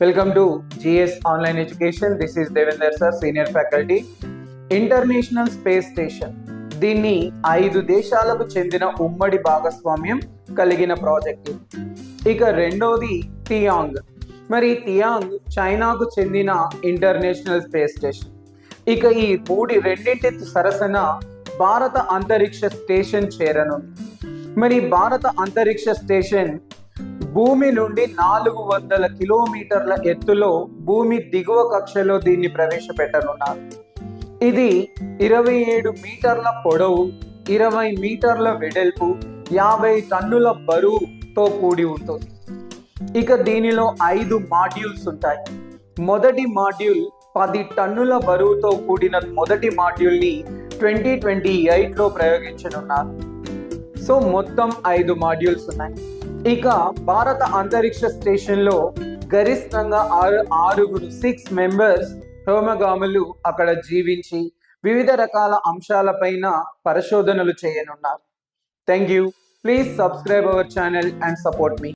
Welcome to GS online education this is Devender sir senior faculty international space station దీన్ని ఐదు దేశాలకు చెందిన ఉమ్మడి భాగస్వామ్యం కలిగిన ప్రాజెక్ట్. ఇక రెండోది టియాంగ్. మరి టియాంగ్ చైనాకు చెందిన ఇంటర్నేషనల్ స్పేస్ స్టేషన్ ఇక ఈ మూడి రెండింటి సరసన భారత అంతరిక్ష స్టేషన్ చేరనుంది. మరి భారత అంతరిక్ష స్టేషన్ భూమి నుండి నాలుగు వందల కిలోమీటర్ల ఎత్తులో భూమి దిగువ కక్షలో దీన్ని ప్రవేశపెట్టనున్నారు. ఇది ఇరవై ఏడు మీటర్ల పొడవు ఇరవై మీటర్ల వెడల్పు యాభై టన్నుల బరువుతో కూడి ఉంటుంది. ఇక దీనిలో ఐదు మాడ్యూల్స్ ఉంటాయి. మొదటి మాడ్యూల్ పది టన్నుల బరువుతో కూడిన మొదటి మాడ్యూల్ని ట్వంటీ ట్వంటీ ఎయిట్లో ప్రయోగించనున్నారు. సో మొత్తం ఐదు మాడ్యూల్స్ ఉన్నాయి. ఇక భారత అంతరిక్ష స్టేషన్లో గరిష్టంగా ఆరు ఆరుగురు సిక్స్ మెంబర్స్ హోమగాములు అక్కడ జీవించి వివిధ రకాల అంశాలపైన పరిశోధనలు చేయనున్నారు. Thank you. Please subscribe our channel and support me.